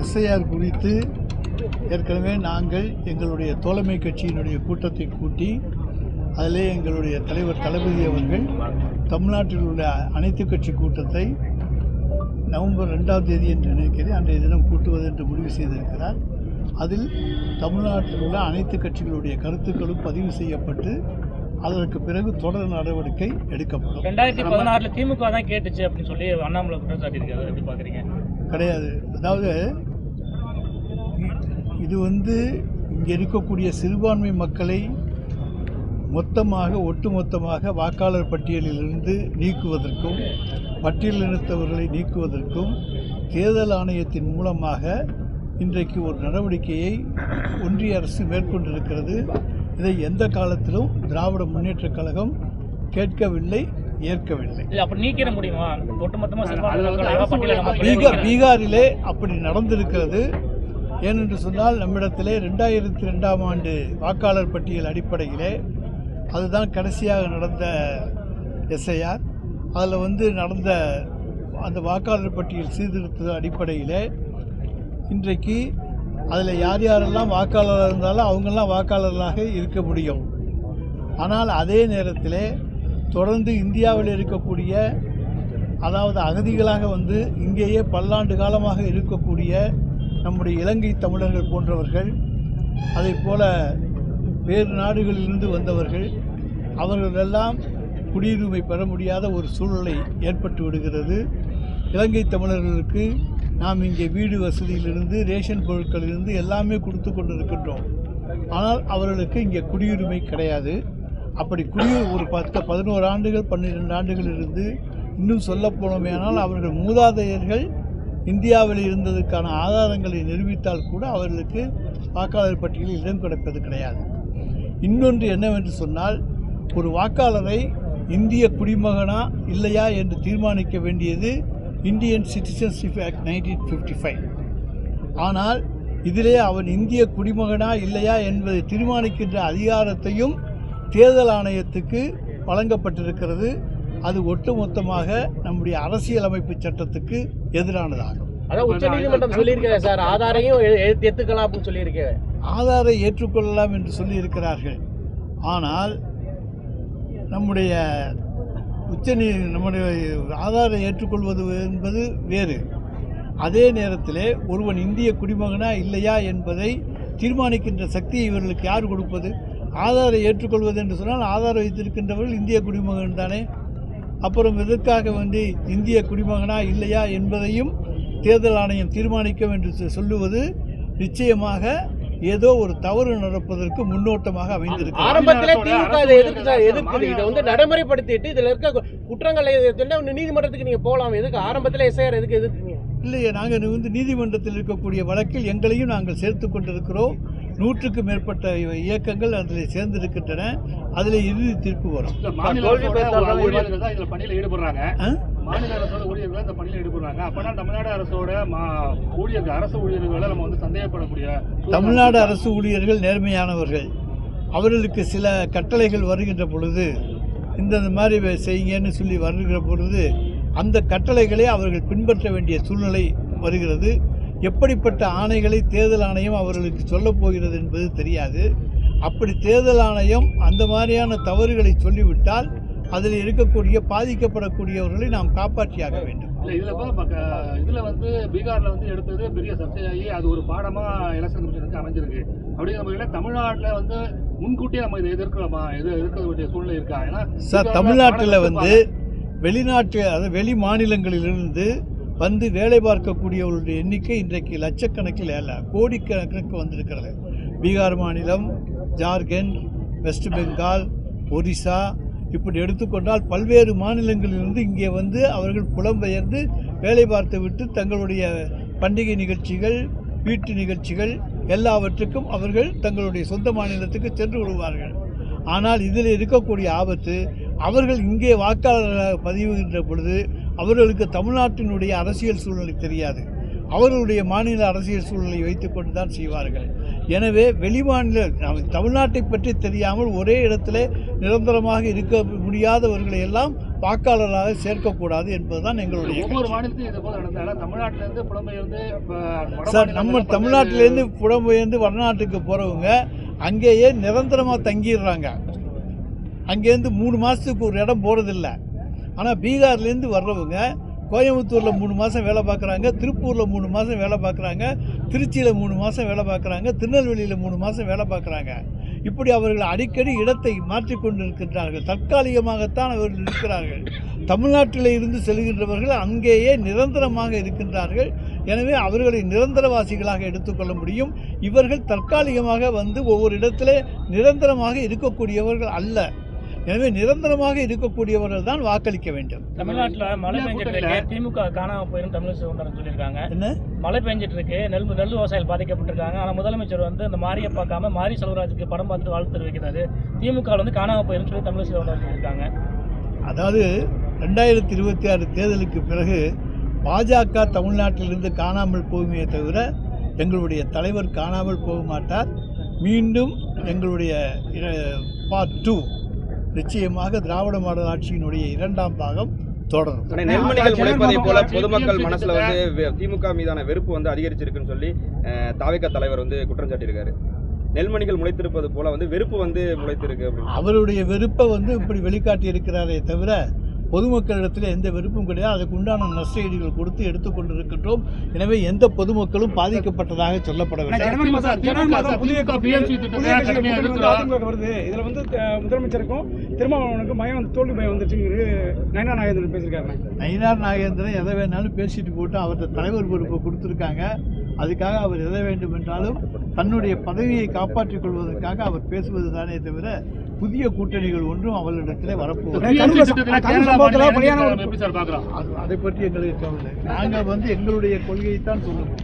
SIR குறித்து ஏற்கனவே நாங்கள் எங்களுடைய தோழமை கட்சியினுடைய கூட்டத்தை கூட்டி அதிலே எங்களுடைய தலைவர் தளபதி அவர்கள் தமிழ்நாட்டில் உள்ள அனைத்து கட்சி கூட்டத்தை நவம்பர் ரெண்டாம் தேதி என்று நினைக்கிறேன் அன்றைய தினம் கூட்டுவது என்று முடிவு செய்திருக்கிறார். அதில் தமிழ்நாட்டில் உள்ள அனைத்து கட்சிகளுடைய கருத்துக்களும் பதிவு செய்யப்பட்டு அதற்கு பிறகு தொடர் நடவடிக்கை எடுக்கப்படும். ரெண்டாயிரத்தி பதினாறுல திமுக தான் கேட்டுச்சு அப்படின்னு சொல்லி அண்ணாமலை குற்றம் சாட்டியிருக்காரு எப்படி பாக்குறீங்க கிடையாது. அதாவது இது வந்து இங்கே இருக்கக்கூடிய சிறுபான்மை மக்களை மொத்தமாக ஒட்டுமொத்தமாக வாக்காளர் பட்டியலிலிருந்து நீக்குவதற்கும் பட்டியலினத்தவர்களை நீக்குவதற்கும் தேர்தல் ஆணையத்தின் மூலமாக இன்றைக்கு ஒரு நடவடிக்கையை ஒன்றிய அரசு மேற்கொண்டிருக்கிறது. இதை எந்த காலத்திலும் திராவிட முன்னேற்றக் கழகம் கேட்கவில்லை ஏற்கவில்லை. பீகார் பீகாரிலே அப்படி நடந்திருக்கிறது. ஏனென்று சொன்னால் நம்மிடத்திலே ரெண்டாயிரத்தி ரெண்டாம் ஆண்டு வாக்காளர் பட்டியல் அடிப்படையிலே அதுதான் கடைசியாக நடந்த எஸ்ஐஆர். அதில் வந்து நடந்த அந்த வாக்காளர் பட்டியல் சீர்திருத்த அடிப்படையிலே இன்றைக்கு அதில் யார் யாரெல்லாம் வாக்காளராக இருந்தாலும் அவங்கெல்லாம் வாக்காளர்களாக இருக்க முடியும். ஆனால் அதே நேரத்தில் தொடர்ந்து இந்தியாவில் இருக்கக்கூடிய அதாவது அகதிகளாக வந்து இங்கேயே பல்லாண்டு காலமாக இருக்கக்கூடிய நம்முடைய இலங்கை தமிழர்கள் போன்றவர்கள் அதே போல வேறு நாடுகளிலிருந்து வந்தவர்கள் அவர்களெல்லாம் குடியுரிமை பெற முடியாத ஒரு சூழ்நிலை ஏற்பட்டு விடுகிறது. இலங்கை தமிழர்களுக்கு நாம் இங்கே வீடு வசதியிலிருந்து ரேஷன் பொருட்களிலிருந்து எல்லாமே கொடுத்து கொண்டிருக்கின்றோம். ஆனால் அவர்களுக்கு இங்கே குடியுரிமை கிடையாது. அப்படி குடியு ஒரு பத்து பதினோரு ஆண்டுகள் பன்னிரெண்டு ஆண்டுகள் இருந்து இன்னும் சொல்ல போனோமேனால் அவர்கள் மூதாதையர்கள் இந்தியாவில் இருந்ததற்கான ஆதாரங்களை நிரூபித்தால் கூட அவர்களுக்கு வாக்காளர் பட்டியலில் இடம் கிடைப்பது கிடையாது. இன்னொன்று என்னவென்று சொன்னால் ஒரு வாக்காளரை இந்திய குடிமகனா இல்லையா என்று தீர்மானிக்க வேண்டியது Indian citizenship act nineteen fifty five ஆனால் இதிலே அவன் இந்திய குடிமகனா இல்லையா என்பதை தீர்மானிக்கின்ற அதிகாரத்தையும் தேர்தல் ஆணையத்துக்கு வழங்கப்பட்டிருக்கிறது. அது ஒட்டுமொத்தமாக நம்முடைய அரசியலமைப்பு சட்டத்துக்கு எதிரானதாகும். அதான் உச்ச நீதிமன்றம் சொல்லியிருக்கேன் சார். ஆதாரையும் அப்படின்னு சொல்லியிருக்கேன் ஆதாரை ஏற்றுக்கொள்ளலாம் என்று சொல்லியிருக்கிறார்கள். ஆனால் நம்முடைய உச்சநீ நம்முடைய ஆதாரை ஏற்றுக்கொள்வது என்பது வேறு. அதே நேரத்தில் ஒருவன் இந்திய குடிமகனா இல்லையா என்பதை தீர்மானிக்கின்ற சக்தியை இவர்களுக்கு யார் கொடுப்பது? ஆதாரை ஏற்றுக்கொள்வது என்று சொன்னால் ஆதாரம் வைத்திருக்கின்றவர்கள் இந்திய குடிமகன் தானே. அப்புறம் எதற்காக வந்து இந்திய குடிமகனா இல்லையா என்பதையும் தேர்தல் ஆணையம் தீர்மானிக்கும் என்று சொ- சொல்லுவது நிச்சயமாக ஏதோ ஒரு தவறு நடப்பதற்கு முன்னோட்டமாக அமைந்திருக்கிறது. ஆரம்பத்திலே திமுக இதை எதிர்க்கு சார் எதிர்க்குது. இதை வந்து நடைமுறைப்படுத்திட்டு இதுல இருக்க குற்றங்களை நீதிமன்றத்துக்கு நீங்க போகலாம். எதுக்கு? ஆரம்பத்திலே எஸ்ஐஆர் எதுக்கு எதிர்க்கிறீங்க? இல்லையே நாங்கள் வந்து நீதிமன்றத்தில் இருக்கக்கூடிய வழக்கில் எங்களையும் நாங்கள் சேர்த்து கொண்டிருக்கிறோம். நூற்றுக்கு மேற்பட்ட இயக்கங்கள் அதில் சேர்ந்திருக்கின்றன. அதில் இறுதி தீர்ப்பு வரும். மாநில அரசோட ஊழியர்கள் இதுல பணியில ஈடுபடுறாங்க. அப்பனா தமிழ்நாடு அரசோட ஊழியர்கள் அரசு ஊழியர்களை நம்ம வந்து சந்தேகப்படக்கூடிய தமிழ்நாடு அரசு ஊழியர்கள் நேர்மையானவர்கள். அவர்களுக்கு சில கட்டளைகள் வருகின்ற பொழுது இந்த மாதிரி செய்யுங்கன்னு சொல்லி வருகிற பொழுது அந்த கட்டளைகளை அவர்கள் பின்பற்ற வேண்டிய சூழ்நிலை வருகிறது. எப்படிப்பட்ட ஆணைகளை தேர்தல் ஆணையம் அவர்களுக்கு சொல்லப் போகிறது என்பது தெரியாது. அப்படி தேர்தல் ஆணையம் அந்த மாதிரியான தவறுகளை சொல்லிவிட்டால் அதில் இருக்கக்கூடிய பாதிக்கப்படக்கூடியவர்களை நாம் காப்பாற்றியாக வேண்டும். இல்ல இதுல இதுல வந்து பீகார்ல வந்து எடுத்தது பெரிய சர்ச்சையாகி அது ஒரு பாடமா எலெக்ஷன் கமிஷனுக்கு அமைஞ்சிருக்கு. அப்படிங்கிற முறையில தமிழ்நாட்டுல வந்து முன்கூட்டியே நம்ம இதை எதிர்க்கிறோமா? எது எதிர்க்க வேண்டிய சூழ்நிலை இருக்கா? ஏன்னா சார் தமிழ்நாட்டில் வந்து வெளிநாட்டு அதாவது வெளி மாநிலங்களிலிருந்து வந்து வேலை பார்க்கக்கூடியவர்களுடைய எண்ணிக்கை இன்றைக்கு லட்சக்கணக்கில் அல்ல கோடிக்கணக்கிற்கு வந்திருக்கிறது. பீகார் மாநிலம் ஜார்க்கண்ட் வெஸ்ட் பெங்கால் ஒரிசா இப்படி எடுத்துக்கொண்டால் பல்வேறு மாநிலங்களிலிருந்து இங்கே வந்து அவர்கள் புலம்பெயர்ந்து வேலை பார்த்து விட்டு தங்களுடைய பண்டிகை நிகழ்ச்சிகள் வீட்டு நிகழ்ச்சிகள் எல்லாவற்றுக்கும் அவர்கள் தங்களுடைய சொந்த மாநிலத்துக்கு சென்று விடுவார்கள். ஆனால் இதில் இருக்கக்கூடிய ஆபத்து அவர்கள் இங்கே வாக்காளராக பதிவுகின்ற பொழுது அவர்களுக்கு தமிழ்நாட்டினுடைய அரசியல் சூழ்நிலை தெரியாது. அவர்களுடைய மாநில அரசியல் சூழ்நிலை வைத்துக்கொண்டு தான் செய்வார்கள். எனவே வெளிமாநில நமக்கு தமிழ்நாட்டை பற்றி தெரியாமல் ஒரே இடத்துல நிரந்தரமாக இருக்க முடியாதவர்களை எல்லாம் வாக்காளராக சேர்க்கக்கூடாது என்பதுதான் எங்களுடைய சார் நம்ம தமிழ்நாட்டிலேருந்து புலம்பெயர்ந்து வடநாட்டுக்கு போகிறவங்க அங்கேயே நிரந்தரமாக தங்கிடுறாங்க. அங்கேருந்து மூணு மாதத்துக்கு ஒரு இடம் போகிறதில்ல ஆனால் பீகார்லேருந்து வர்றவங்க கோயம்புத்தூரில் மூணு மாதம் வேலை பார்க்குறாங்க திருப்பூரில் மூணு மாதம் வேலை பார்க்குறாங்க திருச்சியில் மூணு மாதம் வேலை பார்க்குறாங்க திருநெல்வேலியில் மூணு மாதம் வேலை பார்க்குறாங்க இப்படி அவர்கள் அடிக்கடி இடத்தை மாற்றிக்கொண்டு இருக்கின்றார்கள் தற்காலிகமாகத்தான் அவர்கள் இருக்கிறார்கள். தமிழ்நாட்டில் இருந்து செல்கின்றவர்கள் அங்கேயே நிரந்தரமாக இருக்கின்றார்கள். எனவே அவர்களை நிரந்தரவாசிகளாக எடுத்துக்கொள்ள முடியும். இவர்கள் தற்காலிகமாக வந்து ஒவ்வொரு இடத்திலே நிரந்தரமாக இருக்கக்கூடியவர்கள் அல்ல. எனவே நிரந்தரமாக இருக்கக்கூடியவர்கள் தான் வாக்களிக்க வேண்டும். தமிழ்நாட்டுல மழை பெஞ்சிட்டு திமுக காணாம போயிரும் தமிழிசை சொல்லியிருக்காங்க. என்ன? மழை பெஞ்சிட்டு இருக்கு. நெல் நெல் விவசாயிகள் பாதிக்கப்பட்டிருக்காங்க. ஆனா முதலமைச்சர் வந்து இந்த மாரியை பார்க்காம மாரி செல்வராஜுக்கு படம் பார்த்துட்டு வாழ்த்து தெரிவிக்கிறாரு. திமுக வந்து காணாம போயிரும் சொல்லி தமிழிசை சவுந்தரன் சொல்லியிருக்காங்க. அதாவது ரெண்டாயிரத்தி இருபத்தி ஆறு தேர்தலுக்கு பிறகு பாஜக தமிழ்நாட்டிலிருந்து காணாமல் போகுமே தவிர எங்களுடைய தலைவர் காணாமல் போக மாட்டார். மீண்டும் எங்களுடைய பார்ட் டூ நிச்சயமாக திராவிட மாடல் ஆட்சியினுடைய இரண்டாம் பாகம் தொடரும். நெல்மணிகள் முளைப்பதை போல பொதுமக்கள் மனசுல வந்து திமுக மீதான வெறுப்பு வந்து அதிகரிச்சிருக்குன்னு சொல்லி அஹ், தாவேக்கா தலைவர் வந்து குற்றம் சாட்டியிருக்காரு. நெல்மணிகள் முளைத்திருப்பது போல வந்து வெறுப்பு வந்து முளைத்திருக்கு அப்படின்னு. அவருடைய வெறுப்பை வந்து இப்படி வெளிக்காட்டி இருக்கிறாரே தவிர பொதுமக்களிடத்தில் எந்த வெறுப்பும் கிடையாது. அதுக்கு உண்டான நஷ்டஈடுகள் கொடுத்து எடுத்துக்கொண்டு இருக்கின்றோம் எனவே எந்த பொதுமக்களும் பாதிக்கப்பட்டதாக சொல்லப்படவில்லை வருது. இதுல வந்து முதலமைச்சருக்கும் திருமாவளவனுக்கும் பயம் வந்து தோல்வி பயம் வந்துருச்சுங்கிறது நயனா நாகேந்திரன் பேசியிருக்காரு நயினார் நாகேந்திரன் எதை வேணாலும் பேசிட்டு போட்டு அவர்கிட்ட தலைவர் பொறுப்பை கொடுத்துருக்காங்க. அதுக்காக அவர் எதை வேண்டும் என்றாலும் தன்னுடைய பதவியை காப்பாற்றிக் கொள்வதற்காக அவர் பேசுவது தானே தவிர புதிய கூட்டணிகள் ஒன்றும் அவர்களிடத்திலே பாக்குறோம் அது பற்றி எங்களுக்கு கவலை நாங்கள் வந்து எங்களுடைய கொள்கையை தான் சொல்லுவோம்